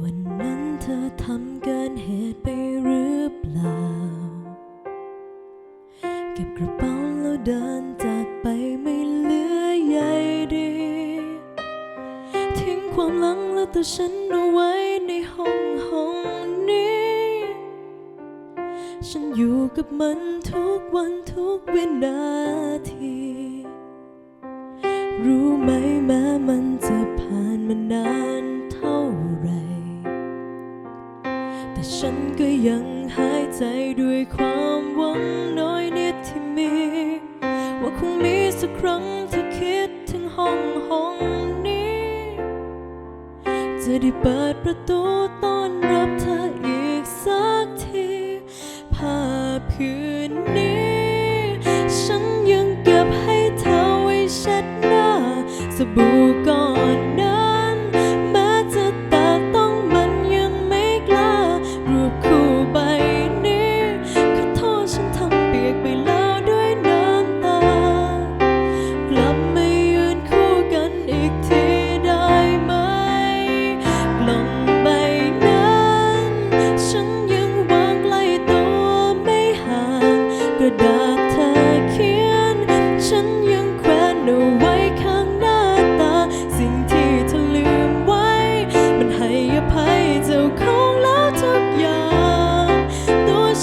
วันนั้นเธอทำเกินเหตุไปหรือเปล่า เก็บกระเป๋าแล้วเดินจากไปไม่เหลือใยดี ทิ้งความหลังและตัวฉันเอาไว้ในห้องห้องนี้ ฉันอยู่กับมันทุกวันทุกวินาที รู้ไหมแม้มันจะผ่านมานาน ฉันก็ยังหายใจด้วยความหวังน้อยนิดที่มี ว่าคงมีสักครั้งเธอคิดถึงห้องห้องนี้ จะได้เปิดประตูต้อนรับเธออีกสักทีผ้าผืน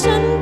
ตั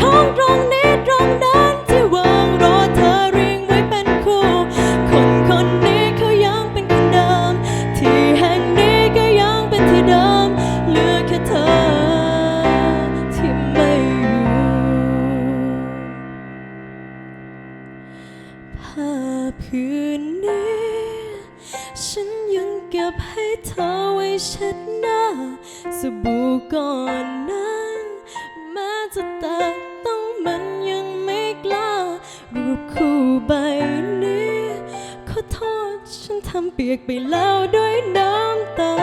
ของตรงนี้ตรงนั้นที่วางรอเธอเรียงไว้เป็นคู่ คนคนนี้เขายังเป็นคนเดิม ที่แห่งนี้ก็ยังเป็นที่เดิมเหลือแค่เธอที่ไม่อยู่ผ้าผืนนี้ ฉันยังเก็บให้เธอไว้เช็ดหน้าสบู่ก่อนนั้นแฉันทำเปียกไปแล้วด้วยน้ำตา